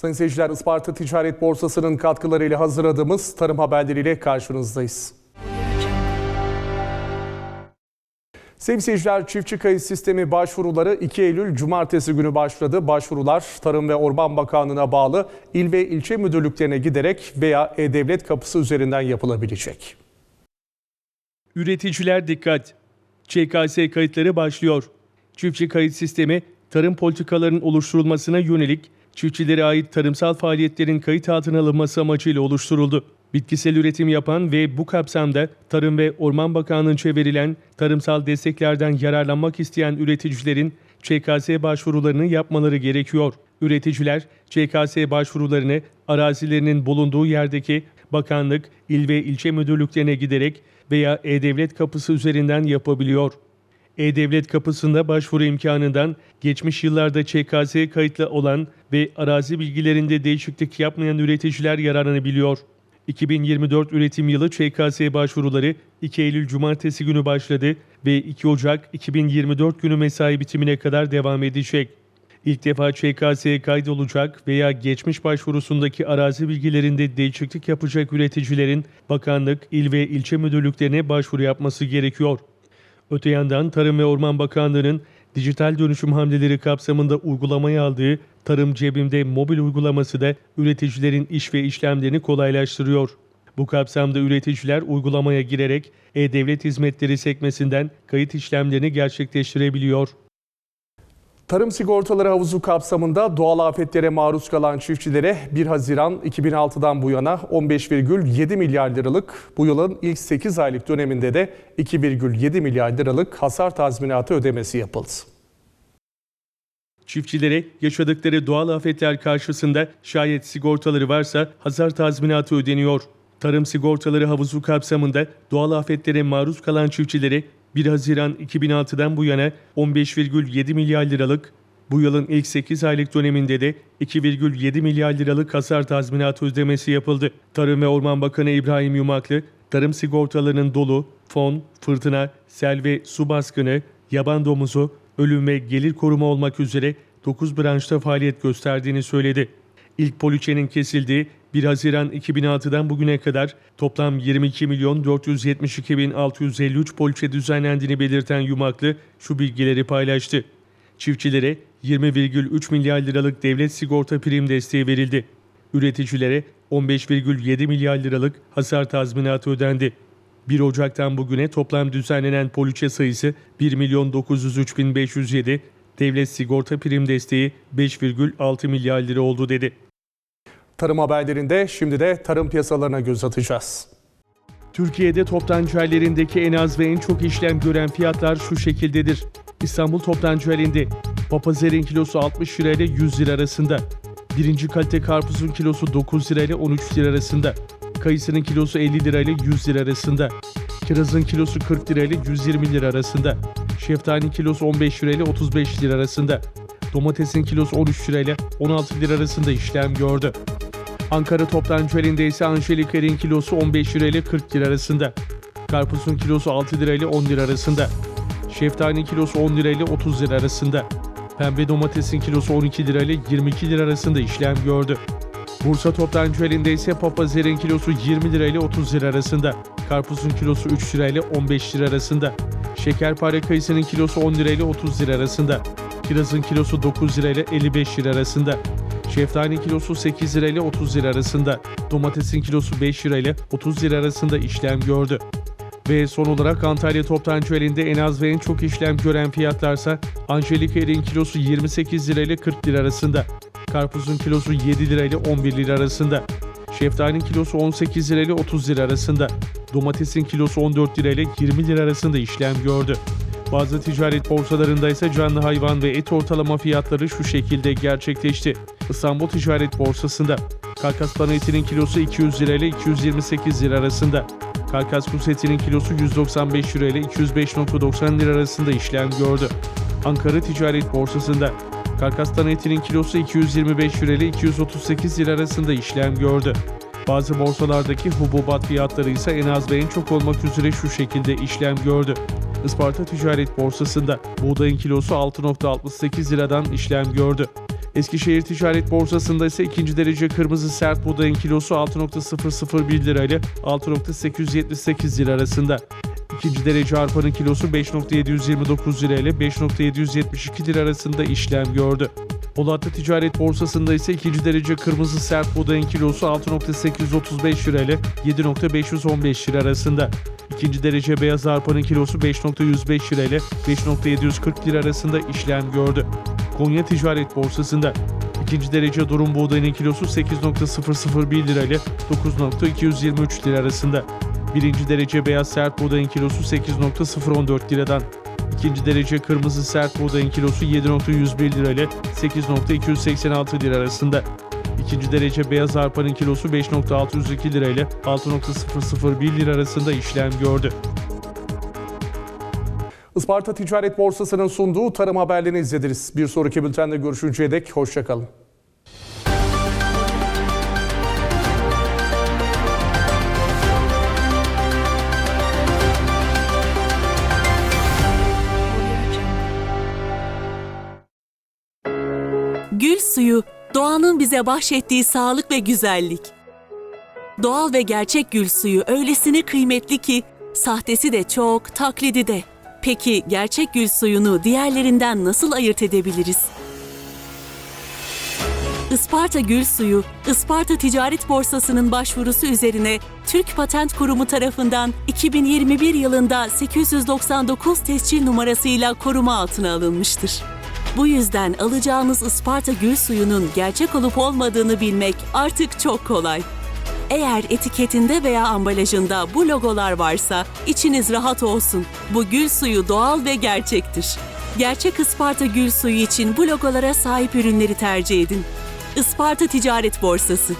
Sayın seyirciler Isparta Ticaret Borsası'nın katkılarıyla hazırladığımız tarım haberleriyle karşınızdayız. Sevgili seyirciler, çiftçi kayıt sistemi başvuruları 2 Eylül Cumartesi günü başladı. Başvurular Tarım ve Orman Bakanlığı'na bağlı il ve ilçe müdürlüklerine giderek veya E-Devlet kapısı üzerinden yapılabilecek. Üreticiler dikkat! ÇKS kayıtları başlıyor. Çiftçi kayıt sistemi, tarım politikalarının oluşturulmasına yönelik çiftçilere ait tarımsal faaliyetlerin kayıt altına alınması amacıyla oluşturuldu. Bitkisel üretim yapan ve bu kapsamda Tarım ve Orman Bakanlığı'nca verilen tarımsal desteklerden yararlanmak isteyen üreticilerin ÇKS başvurularını yapmaları gerekiyor. Üreticiler ÇKS başvurularını arazilerinin bulunduğu yerdeki bakanlık, il ve ilçe müdürlüklerine giderek veya E-Devlet kapısı üzerinden yapabiliyor. E-Devlet kapısında başvuru imkanından geçmiş yıllarda ÇKS kayıtlı olan ve arazi bilgilerinde değişiklik yapmayan üreticiler yararlanabiliyor. 2024 üretim yılı ÇKS başvuruları 2 Eylül Cumartesi günü başladı ve 2 Ocak 2024 günü mesai bitimine kadar devam edecek. İlk defa ÇKS'ye kaydolacak veya geçmiş başvurusundaki arazi bilgilerinde değişiklik yapacak üreticilerin bakanlık, il ve ilçe müdürlüklerine başvuru yapması gerekiyor. Öte yandan Tarım ve Orman Bakanlığı'nın dijital dönüşüm hamleleri kapsamında uygulamaya aldığı Tarım Cebimde mobil uygulaması da üreticilerin iş ve işlemlerini kolaylaştırıyor. Bu kapsamda üreticiler uygulamaya girerek E-Devlet Hizmetleri sekmesinden kayıt işlemlerini gerçekleştirebiliyor. Tarım sigortaları havuzu kapsamında doğal afetlere maruz kalan çiftçilere 1 Haziran 2006'dan bu yana 15,7 milyar liralık, bu yılın ilk 8 aylık döneminde de 2,7 milyar liralık hasar tazminatı ödemesi yapıldı. Çiftçilere yaşadıkları doğal afetler karşısında şayet sigortaları varsa hasar tazminatı ödeniyor. Tarım sigortaları havuzu kapsamında doğal afetlere maruz kalan çiftçilere 1 Haziran 2006'dan bu yana 15,7 milyar liralık, bu yılın ilk 8 aylık döneminde de 2,7 milyar liralık hasar tazminatı ödemesi yapıldı. Tarım ve Orman Bakanı İbrahim Yumaklı, tarım sigortalarının dolu, fon, fırtına, sel ve su baskını, yaban domuzu, ölüm ve gelir koruma olmak üzere 9 branşta faaliyet gösterdiğini söyledi. İlk poliçenin kesildiği 1 Haziran 2006'dan bugüne kadar toplam 22 milyon 472 bin 653 poliçe düzenlendiğini belirten Yumaklı şu bilgileri paylaştı. Çiftçilere 20,3 milyar liralık devlet sigorta prim desteği verildi. Üreticilere 15,7 milyar liralık hasar tazminatı ödendi. 1 Ocak'tan bugüne toplam düzenlenen poliçe sayısı 1 milyon 903 bin 507, devlet sigorta prim desteği 5,6 milyar lira oldu dedi. Tarım haberlerinde şimdi de tarım piyasalarına göz atacağız. Türkiye'de toptancı hallerindeki en az ve en çok işlem gören fiyatlar şu şekildedir. İstanbul toptancı halinde papazer'in kilosu 60 lira ile 100 lira arasında. Birinci kalite karpuzun kilosu 9 lira ile 13 lira arasında. Kayısının kilosu 50 lira ile 100 lira arasında. Kirazın kilosu 40 lira ile 120 lira arasında. Şeftalinin kilosu 15 lira ile 35 lira arasında. Domatesin kilosu 13 lira ile 16 lira arasında işlem gördü. Ankara toptancı elinde ise Angelika'nın kilosu 15 lira ile 40 lira arasında. Karpuzun kilosu 6 lira ile 10 lira arasında. Şeftalinin kilosu 10 lira ile 30 lira arasında. Pembe domatesin kilosu 12 lira ile 22 lira arasında işlem gördü. Bursa toptancı elinde ise papazer'in kilosu 20 lira ile 30 lira arasında. Karpuzun kilosu 3 lira ile 15 lira arasında. Şekerpare kayısının kilosu 10 lira ile 30 lira arasında. Kirazın kilosu 9 lira ile 55 lira arasında. Şeftalinin kilosu 8 lira ile 30 lira arasında. Domatesin kilosu 5 lira ile 30 lira arasında işlem gördü. Ve son olarak Antalya toptancı elinde en az ve en çok işlem gören fiyatlarsa Angelika Erik'in kilosu 28 lira ile 40 lira arasında. Karpuzun kilosu 7 lira ile 11 lira arasında. Şeftalinin kilosu 18 lira ile 30 lira arasında. Domatesin kilosu 14 lira ile 20 lira arasında işlem gördü. Bazı ticaret borsalarında ise canlı hayvan ve et ortalama fiyatları şu şekilde gerçekleşti. İstanbul Ticaret Borsası'nda Karkas etinin kilosu 200 lira ile 228 lira arasında. Karkas etinin kilosu 195 lira ile 205.90 lira arasında işlem gördü. Ankara Ticaret Borsası'nda Karkas etinin kilosu 225 lira ile 238 lira arasında işlem gördü. Bazı borsalardaki hububat fiyatları ise en az ve en çok olmak üzere şu şekilde işlem gördü. Isparta Ticaret Borsası'nda buğdayın kilosu 6.68 liradan işlem gördü. Eskişehir Ticaret Borsası'nda ise ikinci derece kırmızı sert buğdayın kilosu 6.001 lira ile 6.878 lira arasında. İkinci derece arpanın kilosu 5.729 lira ile 5.772 lira arasında işlem gördü. Polatlı Ticaret Borsası'nda ise ikinci derece kırmızı sert buğdayın kilosu 6.835 lira ile 7.515 lira arasında. İkinci derece beyaz arpanın kilosu 5.105 lira ile 5.740 lira arasında işlem gördü. Konya Ticaret Borsası'nda ikinci derece durum buğdayının kilosu 8.001 lira ile 9.223 lira arasında. Birinci derece beyaz sert buğdayın kilosu 8.014 liradan. İkinci derece kırmızı sert buğdayın kilosu 7.101 lira ile 8.286 lira arasında. İkinci derece beyaz arpanın kilosu 5.602 lira ile 6.001 lira arasında işlem gördü. Isparta Ticaret Borsası'nın sunduğu tarım haberlerini izlediniz. Bir sonraki bültende görüşünceye dek hoşçakalın. Gül suyu, doğanın bize bahşettiği sağlık ve güzellik. Doğal ve gerçek gül suyu öylesine kıymetli ki sahtesi de çok, taklidi de. Peki gerçek gül suyunu diğerlerinden nasıl ayırt edebiliriz? Isparta Gül Suyu, Isparta Ticaret Borsası'nın başvurusu üzerine Türk Patent Kurumu tarafından 2021 yılında 899 tescil numarasıyla koruma altına alınmıştır. Bu yüzden alacağınız Isparta Gül Suyu'nun gerçek olup olmadığını bilmek artık çok kolay. Eğer etiketinde veya ambalajında bu logolar varsa içiniz rahat olsun. Bu gül suyu doğal ve gerçektir. Gerçek Isparta gül suyu için bu logolara sahip ürünleri tercih edin. Isparta Ticaret Borsası